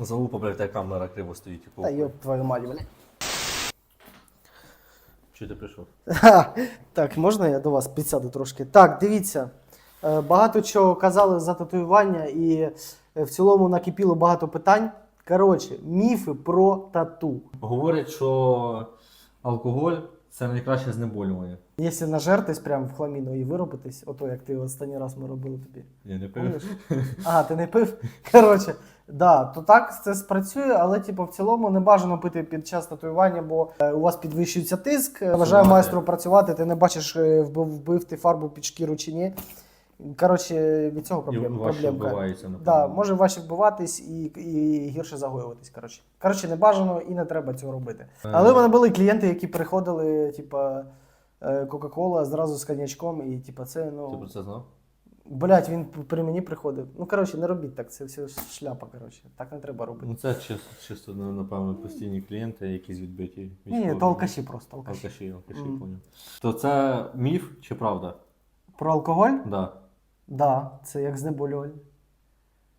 Залупа, блядь, та камера криво стоїть. Та йоп твою мать, бля. Чи ти прийшов? Так, можна я до вас підсяду трошки? Так, дивіться. Е, Багато чого казали за татуювання, і е, в цілому накипіло багато питань. Коротше, міфи про тату. Говорять, що алкоголь це найкраще знеболювання. Якщо нажертись прямо в хламіну і виробитись, ото як ти останній раз ми робили тобі. Я не Помниш? А, ти не пив? Коротше, да, то так це спрацює, але типу, в цілому не бажано пити під час татуювання, бо е, у вас підвищується тиск. е, Бажаю Сумати. майстру працювати, ти не бачиш, е, вбив, вбив ти фарбу під шкіру чи ні. Коротше, від цього І проблем, важче проблемка. вбивається, напевно. Да, може важче вбиватись і, і гірше загоюватись. Коротше. коротше, не бажано і не треба цього робити. Е. Але в мене були клієнти, які приходили, типа. е, Кока-кола зразу з коньячком, і типа це ну. Ти про це знав? Блять, він при мені приходив. Ну, коротше, не робіть так, це все шляпа, коротше. Так не треба робити. Ну це чисто, чисто ну, напевно, постійні клієнти, якісь відбиті. Ні, то алкаші просто. Алкаші. Алкаші, алкаші, Мгм. поняв. То це міф чи правда? Про алкоголь? Да. Да, це як знеболювальне.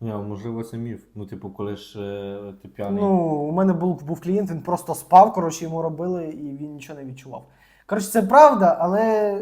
Ні, можливо, це міф. Ну, типу, коли ж е, ти п'яний. Ну, у мене був, був клієнт, він просто спав, коротше, йому робили, і він нічого не відчував. Коротше, це правда, але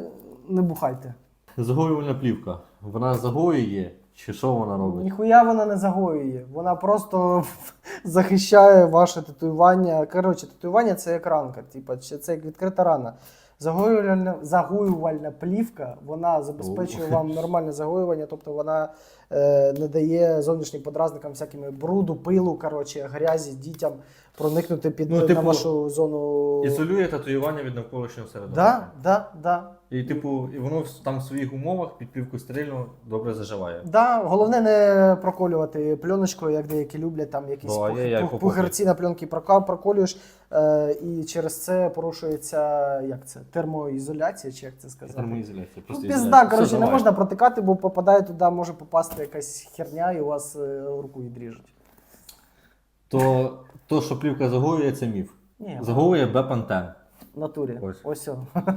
не бухайте. Загоювальна плівка. Вона загоює, чи що вона робить? Ніхуя вона не загоює. Вона просто захищає ваше татуювання. Коротше, татуювання це як ранка, типа, чи це як відкрита рана. Загоювальна, загоювальна плівка, вона забезпечує О. вам нормальне загоювання, тобто вона е, не дає зовнішнім подразникам всякими бруду, пилу, коротше, грязі дітям проникнути під Ну, на типу, вашу зону. Ізолює татуювання від навколишнього середовища. Да, да, да. І, типу, і воно в- там в своїх умовах під плівкою стерильно добре заживає. Да, головне не проколювати пленочкою, як деякі люблять, там якісь Бо, пух- є, як пух- попоки. пухарці на пленки прока- проколюєш, е, і через це порушується як це, термоізоляція, чи як це сказати? Термоізоляція. Ну, пізда, коротше, не можна протикати, бо попадає туди, може попасти якась херня, і у вас е, руку відріжуть. То, то, що плівка загоює, це міф. Ні, Загоює бепантен. в натурі. Ось. Ось. о.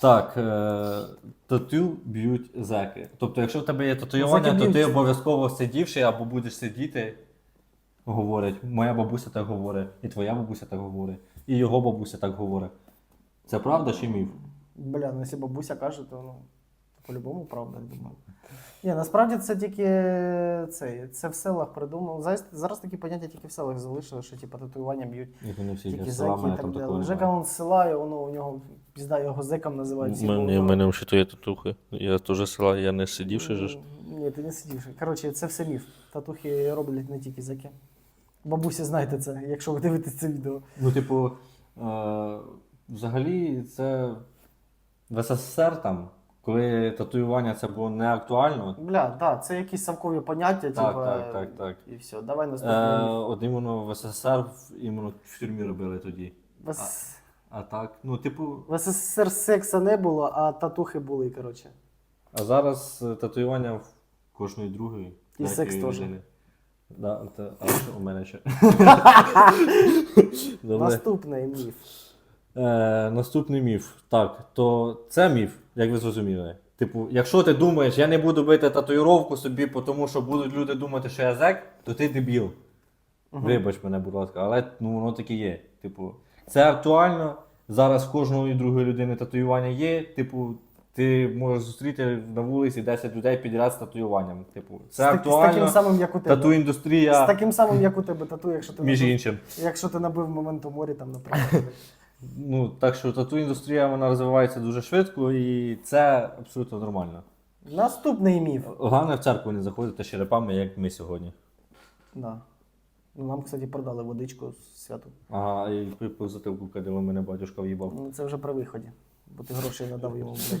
Так, е, тату б'ють зеки. Тобто, якщо в тебе є татуювання, Зеки то ти обов'язково сидівши або будеш сидіти. Говорять, моя бабуся так говорить, і твоя бабуся так говорить, і його бабуся так говорить. Це правда чи міф? Бля, ну якщо бабуся каже, то ну, по-любому правда, я думаю. Ні, насправді це тільки це, це в селах придумав. Зараз, зараз такі поняття тільки в селах залишили, що типу, татуювання б'ють Як вони всі тільки зеки села, і так далі. Жека он з села, і воно у нього пізда його зеком називають. бо Мене, мене ще є татухи. Я теж села, я не сидівши ж. Ні, ти не сидівши. Коротше, це все міф. Татухи роблять не тільки зеки. Бабусі, знаєте це, якщо ви дивитесь це відео. Ну, типу, е, взагалі, це в СССР там, коли татуювання це було не актуально. Бля, так, це якісь совкові поняття, Так, типа, так, так, так. і все. Давай Е, міф. от іменно в СССР іменно в тюрмі робили тоді. В С- А так, ну, типу, В СССР секса не було, а татухи були, коротше. а зараз е, татуювання в кожної другої. І секс теж. людини. Да, та, а що у мене ще. Добре. Наступний міф. Е, наступний міф. Так, то це міф, як ви зрозуміли. Типу, якщо ти думаєш, я не буду бити татуїровку собі, тому що будуть люди думати, що я зек, то ти дебіл. Вибач мене, будь ласка, але ну, воно таке є. Типу, це актуально. Зараз кожної другої людини татуювання є. Типу, ти можеш зустріти на вулиці 10 людей підряд з татуюванням. Типу, це з, так- з таким самим, як у тебе. Тату індустрія, З таким самим, як у тебе тату, якщо ти між набив, іншим. якщо ти набив момент у морі, там, наприклад. Ну, так що тату індустрія вона розвивається дуже швидко і це абсолютно нормально. Наступний міф. Головне в церкву не заходити з черепами, як ми сьогодні. Да. Ну, нам, кстати, продали водичку святу. Ага, і по затилку кадило мене батюшка в'їбав. Ну, це вже при виході, бо ти грошей надав йому. блядь.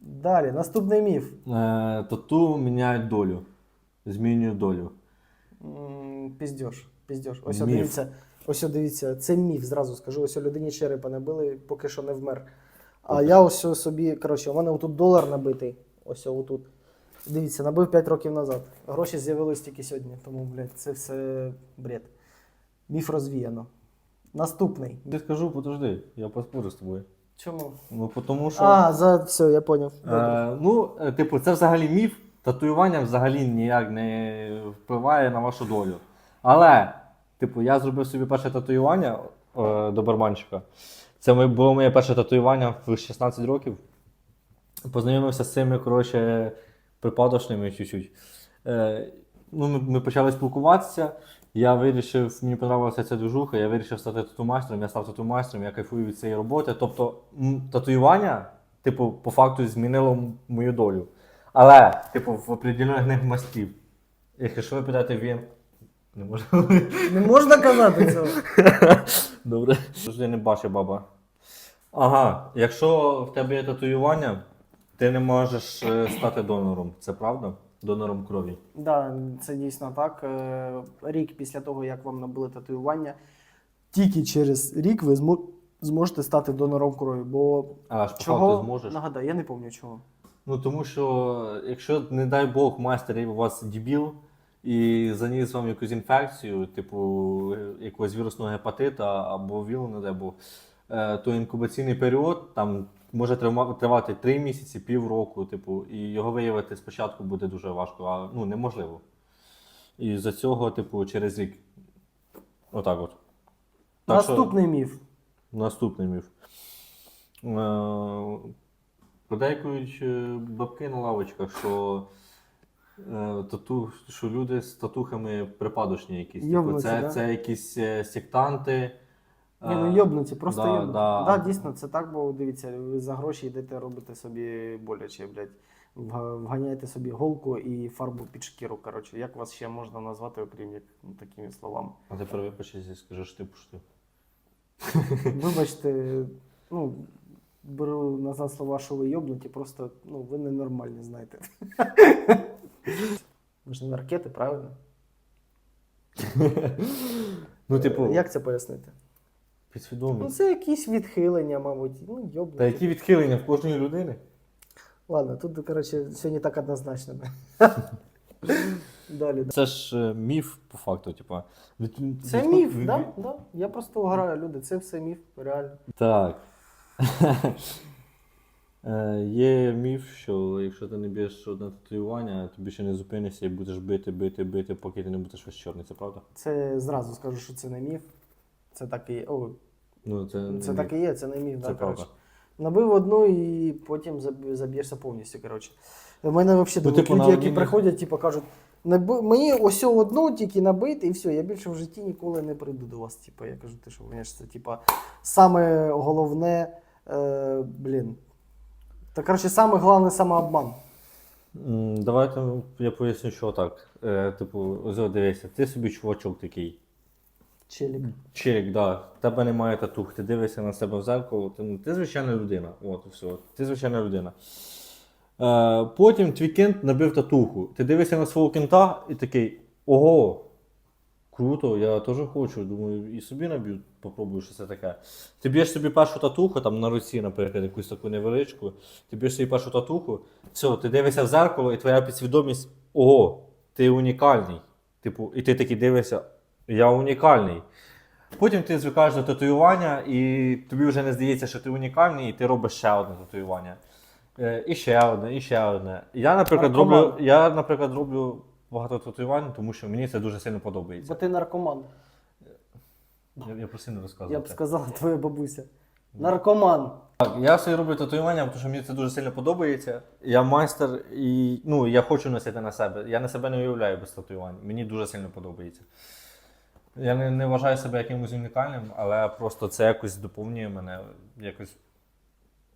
Далі, наступний міф. Е, тату міняють долю. Змінюють долю. Піздьош. Піздьош. Ось Міф. дивіться, ось дивіться, це міф, зразу скажу. Ось о, людині черепа набили, поки що не вмер. А я ось собі, коротше, у мене отут долар набитий. Ось отут. Дивіться, набив 5 років назад. Гроші з'явились тільки сьогодні, тому, блядь, це все бред. Міф розвіяно. Наступний. Я скажу, подожди, я поспорю з тобою. Чому? Ну, тому що. А, за все, я поняв. Е, ну, е, типу, це взагалі міф, татуювання взагалі ніяк не впливає на вашу долю. Але, типу, я зробив собі перше татуювання е, до барабанщика. Це було моє перше татуювання в 16 років. Познайомився з цими, коротше, припадочними чуть-чуть. Е, ну, ми, ми почали спілкуватися. Я вирішив, мені подобалася ця движуха, я вирішив стати тату-майстром, я став тату-майстром, я кайфую від цієї роботи. Тобто, татуювання, типу, по факту змінило мою долю. Але, типу, в определених мастів. Якщо ви підете в. Не можна. Не можна казати цього. Добре. Завжди не бачить баба. Ага, якщо в тебе є татуювання, ти не можеш е, стати донором. Це правда? Донором крові. Да, це дійсно так. Е, Рік після того, як вам набили татуювання, тільки через рік ви змо- зможете стати донором крові. Бо А по чого? факту зможеш. Нагадай, я не пам'ятаю чого. Ну тому що, якщо, не дай Бог, майстер і у вас дебіл і заніс вам якусь інфекцію, типу е, якогось вірусного гепатита або вілу, не дай Бог, е, то інкубаційний період там може тривати 3 місяці, півроку, типу, і його виявити спочатку буде дуже важко, а ну неможливо. І за цього, типу, через рік. Отак от. Так що- Наступний міф. Наступний міф. Е, Подейкують бабки на лавочках, що, тату, що люди з татухами припадочні якісь. Типу, це, да? це якісь е, сектанти. Ні, ну Е, йобнуті, просто да, йобнуті. да. Да. дійсно, це так, бо дивіться, ви за гроші йдете робити собі боляче, блядь. Вга- Вганяєте собі голку і фарбу під шкіру. Коротше, як вас ще можна назвати, окрім як ну, такими словами? А тепер і скажеш ти пошти. Вибачте, ну, беру назад слова, що ви йобнуті, просто ну, ви ненормальні, знаєте. Ви ж не ракети, правильно? Ну, типу, Як це пояснити? Ну, це якісь відхилення, мабуть. Ну, Та які відхилення в кожної людини? Ладно, тут, коротше, все не так однозначно. Далі. Це ж е, міф, по факту, типу. Від- Це від- міф, від- да? Да. Я просто вгораю люди, це все міф, реально. Так. Е, Є міф, що якщо ти не б'єш одне татуювання, то більше не зупинишся і будеш бити, бити, бити, поки ти не будеш весь чорний, це правда? Це зразу скажу, що це не міф. Це так і є. О, Ну, це, це так і є, це не міф, Це да, правда. коротше. Набив одну і потім заб'єшся повністю. Коротше. У мене взагалі Ну, типу, люди, які приходять, типу, кажуть, «Наби- мені ось одну тільки набити, і все, я більше в житті ніколи не прийду до вас. Типу, я кажу, ти що, це типу, саме головне, е, блін. Та коротше, саме головне самообман. М, Давайте я поясню, що так. Е, типу, ось от дивися, ти собі чувачок такий. Челік. Чирик, да. В тебе немає татух, ти дивишся на себе в зеркало, ти, ну, ти звичайна людина. От, все. Ти звичайна людина. Е, потім твій кент набив татуху. Ти дивишся на свого кента і такий: ого, круто, я теж хочу. Думаю, і собі наб'ю, попробую, що це таке. Ти б'єш собі першу татуху, там на руці, наприклад, якусь таку невеличку, ти б'єш собі першу татуху, все, ти дивишся в зеркало, і твоя підсвідомість, ого, ти унікальний. Типу, і ти такий дивишся, я унікальний. Потім ти звикаєш до татуювання, і тобі вже не здається, що ти унікальний, і ти робиш ще одне татуювання. Е, І ще одне, і ще одне. Я, наприклад, роблю, я, наприклад, роблю багато татуювань, тому що мені це дуже сильно подобається. Бо ти наркоман. Я, я просто не Я б сказала твоя бабуся. Наркоман. Так, я собі роблю татуювання, тому що мені це дуже сильно подобається. Я майстер і ну, я хочу носити на себе. Я на себе не уявляю без татуювань. Мені дуже сильно подобається. Я не, не вважаю себе якимось унікальним, але просто це якось доповнює мене. Якось.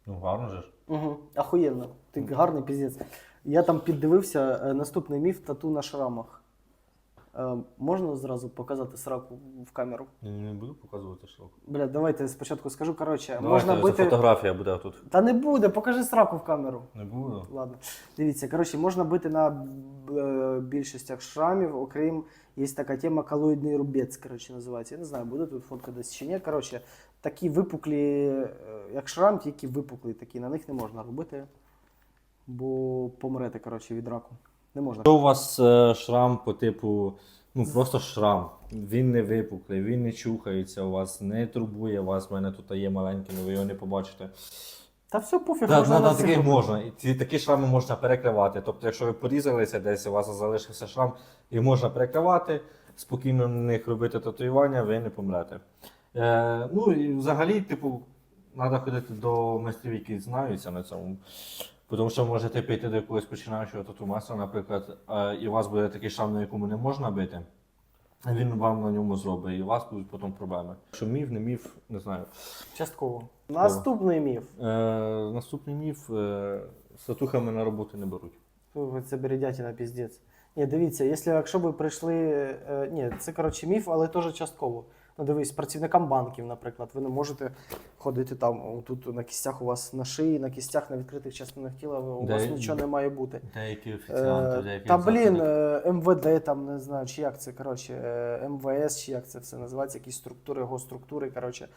Ну, гарно же ж. Угу. Ахуєнно. Ти гарний піздець. Я там піддивився е, наступний міф тату на шрамах. Е, можна зразу показати сраку в камеру? Я не буду показувати широко. Бля, давайте спочатку скажу. Коротше, Давайте, можна це бити. фотографія буде тут. Та не буде, покажи сраку в камеру. Не буду. Ладно. Дивіться, коротше, можна бити на е, більшостях шрамів, окрім є така тема колоїдний рубець, коротше, називається. Я не знаю, буде тут фотка десь чи ні. Коротше, такі випуклі, як шрам, тільки випуклі такі, на них не можна робити, бо помрете, коротше, від раку. Не можна. Якщо у вас е, шрам по типу, ну просто шрам, він не випуклий, він не чухається, у вас не турбує вас, в мене тут є маленький, але ви його не побачите. Та все пофіг, Да, можна на, на всіх можна. І ці такі шрами можна перекривати. Тобто, якщо ви порізалися десь, у вас залишився шрам, і можна перекривати, спокійно на них робити татуювання, ви не помрете. Е, ну і взагалі, типу, треба ходити до майстрів, які знаються на цьому. Тому що можете піти до якогось починаючого тату-майстра, наприклад, е, і у вас буде такий шрам, на якому не можна бити. Він вам на ньому зробить, і у вас будуть потім проблеми. Що міф, не міф, не знаю. Частково. Наступний міф. Е, наступний міф е, з татухами на роботу не беруть. Фу, Це бередятина піздець. Ні, дивіться, якщо, якщо ви прийшли. Е, ні, це коротше міф, але теж частково. Ну, дивись, працівникам банків, наприклад, ви не можете ходити там, тут на кістях у вас на шиї, на кістях, на відкритих частинах тіла, у вас нічого не має бути. Деякі Е, офіціанти, деякі Та блін, е, МВД, там не знаю, чи як це, коротше, е, МВС, чи як це все називається, якісь структури, госструктури, коротше.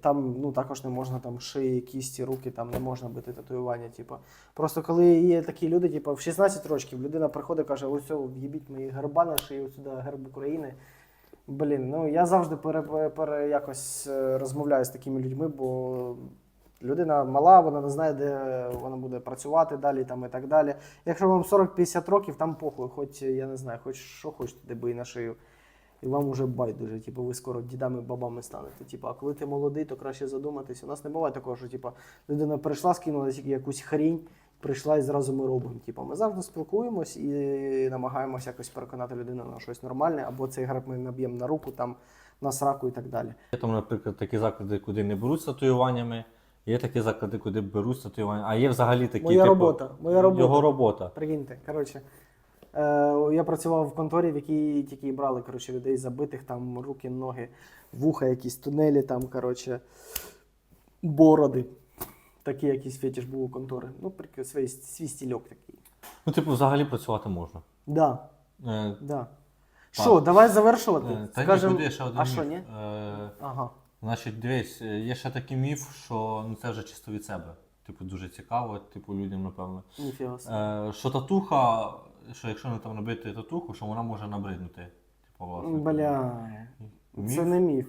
Там ну, також не можна там шиї, кісті, руки, там не можна бити татуювання. Типу. Просто коли є такі люди, типу, в 16 років людина приходить і каже, ось в'їбіть мої герба на шиї, ось сюди герб України. Блін, ну я завжди пере, пере, якось е, розмовляю з такими людьми, бо людина мала, вона не знає, де вона буде працювати далі там і так далі. Якщо вам 40-50 років, там похуй, хоч я не знаю, хоч що хочете, де бий на шию. І вам уже байдуже, типу, ви скоро дідами бабами станете. Типу, а коли ти молодий, то краще задуматись. У нас не буває такого, що типу, людина прийшла, скинула якусь хрінь, прийшла і зразу ми робимо. Типу, ми завжди спілкуємось і намагаємося якось переконати людину на щось нормальне, або цей граб ми наб'ємо на руку, там, на сраку і так далі. Є там, наприклад, такі заклади, куди не беруть з татуюваннями, є такі заклади, куди беруть з а є взагалі такі. Моя типу, робота, моя робота. Його робота. Прикиньте, коротше. Е, я працював в конторі, в якій тільки брали коротше, людей забитих, там руки, ноги, вуха, якісь тунелі, там, коротше, бороди. Такий якийсь фетиш був у контори. Ну, прик- свій, свій стільок такий. Ну, типу, взагалі працювати можна. Да, Е, да. Що, давай завершувати? е, Та Скажем... ні, куди ще один а міф. що, ні? Е, Ага. Значить, дивись, е, є ще такий міф, що ну, це вже чисто від себе. Типу, дуже цікаво, типу, людям, напевно. Ніфіга. собі. Е, що татуха, що якщо не там набити татуху, що вона може набриднути. Типу, власне. Бля. Міф? Це не міф.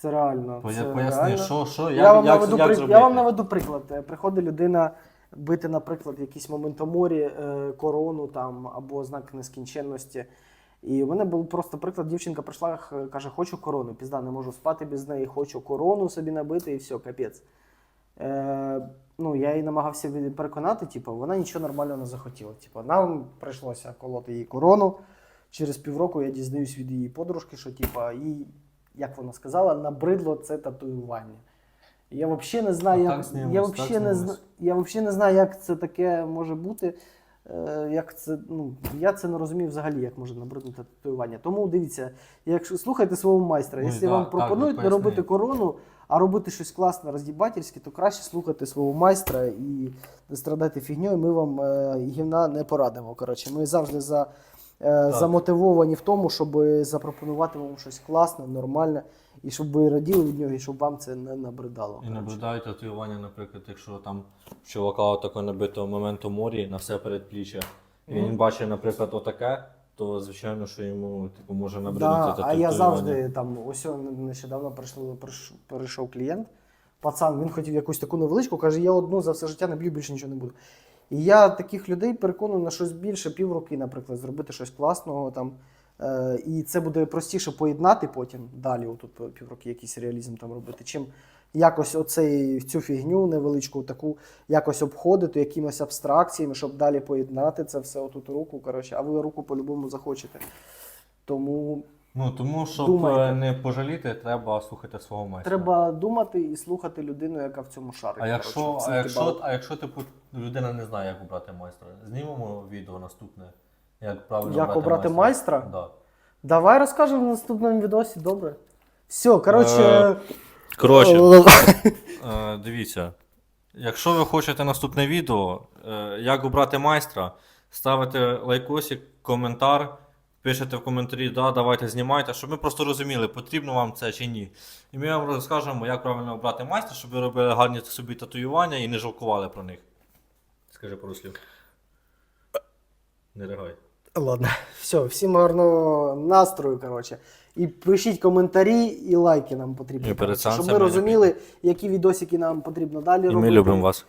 Це реально. Поя- це Поясни, реально. що, що, Я, як, вам як, наведу як при- зробити? я вам наведу приклад. Е, Приходить людина бити, наприклад, якийсь моментоморі, е, корону там або знак нескінченності. І в мене був просто приклад, дівчинка прийшла, х- каже, хочу корону. Пізда, не можу спати без неї, хочу корону собі набити і все, капець. Е, ну, я її намагався від- переконати, типу, вона нічого нормального не захотіла. Типу, нам прийшлося колоти їй корону. Через півроку я дізнаюсь від її подружки, що типу, їй, як вона сказала, набридло це татуювання. Я взагалі не знаю, як, так я так вообще не, зна, я вообще не знаю, як це таке може бути. Е, як це, ну, я це не розумію взагалі, як може набриднути татуювання. Тому дивіться, якщо слухайте свого майстра, якщо да, вам так, пропонують ну, не робити корону, а робити щось класне, роздібательське, то краще слухати свого майстра і не страдати фігньою. Ми вам е, гівна не порадимо. Коротше, ми завжди за, е, замотивовані в тому, щоб запропонувати вам щось класне, нормальне, і щоб ви раділи від нього, і щоб вам це не набридало. І наблюдають татуювання, наприклад, якщо там чувака таке набито моменту морі на все передпліччя, і він бачить, наприклад, отаке, то звичайно, що йому типу, може набриднути Да, а я завжди там ось он нещодавно прийшло, прийш- перейшов клієнт. Пацан, він хотів якусь таку невеличку, каже, я одну за все життя не б'ю, більше нічого не буду. І я таких людей переконую на щось більше, півроки, наприклад, зробити щось класного там. Е, і це буде простіше поєднати потім далі, отут півроки якийсь реалізм там робити, чим якось оцей, цю фігню невеличку таку якось обходити якимись абстракціями, щоб далі поєднати це все отут руку. Коротше, а ви руку по-любому захочете. Тому Ну тому, щоб Думайте. е, не пожаліти, треба слухати свого майстра. Треба думати і слухати людину, яка в цьому шарить. А якщо, коротше, а якщо, а якщо типу, людина не знає, як обрати майстра, знімемо відео наступне, як правильно Як обрати майстра? Да. Давай розкажемо в наступному відосі, добре. Все, коротше. Е, Коротше, е, дивіться, якщо ви хочете наступне відео, е, як обрати майстра, ставите лайкосик, коментар, пишете в коментарі, да, давайте знімайте, щоб ми просто розуміли, потрібно вам це чи ні. І ми вам розкажемо, як правильно обрати майстра, щоб ви робили гарні собі татуювання і не жалкували про них. Скажи пару слів. Не ригай. Ладно, все, всім гарного настрою, коротше. І пишіть коментарі і лайки нам потрібні. І перед коротше, щоб ми сеансами не розуміли, які відосики нам потрібно далі І робити. ми любимо вас.